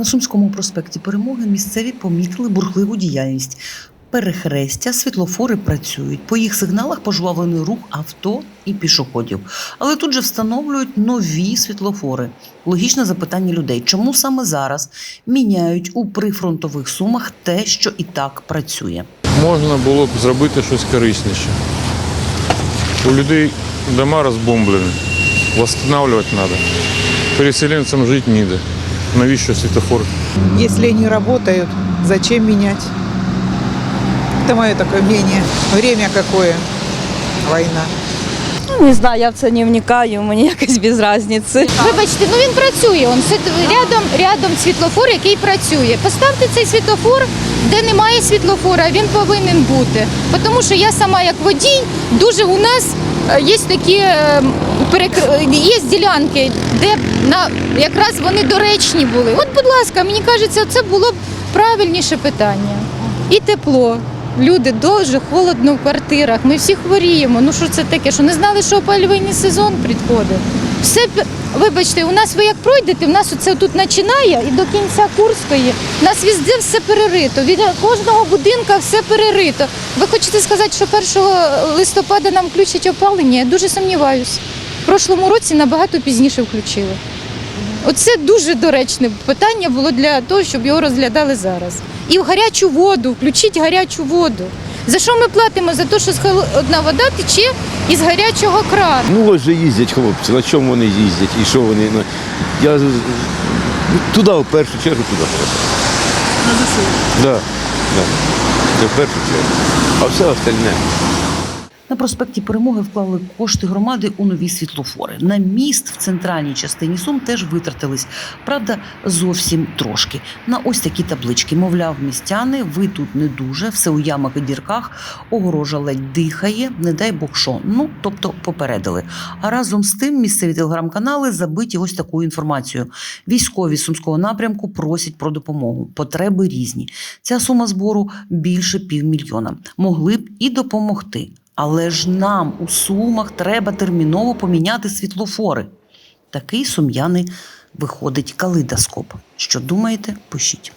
На Сумському проспекті Перемоги місцеві помітили бурхливу діяльність. Перехрестя, світлофори працюють. По їх сигналах пожвавлений рух авто і пішоходів. Але тут же встановлюють нові світлофори. Логічне запитання людей, чому саме зараз міняють у прифронтових сумах те, що і так працює. Можна було б зробити щось корисніше. У людей дома розбомблені, восстанавливати треба. Переселенцям жити ніде. Навіщо світофор? Если они работают, зачем менять? Это мое такое мнение. Время какое? Война. Ну, Не знаю, я в це не вникаю, мені якось без різниці. Вибачте, ну він працює. Он рядом, рядом світлофор, який працює. Поставте цей світлофор, де немає світлофора, він повинен бути. Тому що я сама як водій, дуже у нас е, є такі е, є ділянки, де на якраз вони доречні були. От, будь ласка, мені кажеться, це було б правильніше питання. І тепло. Люди дуже холодно в квартирах. Ми всі хворіємо. Ну що це таке? Що не знали, що опалювальний сезон підходить? Все вибачте, у нас ви як пройдете, у нас оце тут починає і до кінця Курської. У нас везде все перерито. Від кожного будинка все перерито. Ви хочете сказати, що 1 листопада нам включать опалення? Я дуже сумніваюся. В прошлому році набагато пізніше включили. Оце дуже доречне питання було для того, щоб його розглядали зараз. І в гарячу воду, включіть гарячу воду. За що ми платимо? За те, що холодна вода тече із гарячого крану. Ну ось же їздять хлопці, на чому вони їздять і що вони. ну, Я ну, туди в першу чергу туди треба. На ЗСУ? Да, да. В першу чергу. А все остальне. На проспекті Перемоги вклали кошти громади у нові світлофори. На міст в центральній частині Сум теж витратились. Правда, зовсім трошки. На ось такі таблички. Мовляв, містяни, ви тут не дуже, все у ямах і дірках, огорожа ледь дихає, не дай Бог що. Ну, тобто попередили. А разом з тим місцеві телеграм-канали забиті ось такою інформацією. Військові сумського напрямку просять про допомогу. Потреби різні. Ця сума збору більше півмільйона. Могли б і допомогти. Але ж нам у Сумах треба терміново поміняти світлофори. Такий сум'яний виходить калейдоскоп. Що думаєте, пишіть.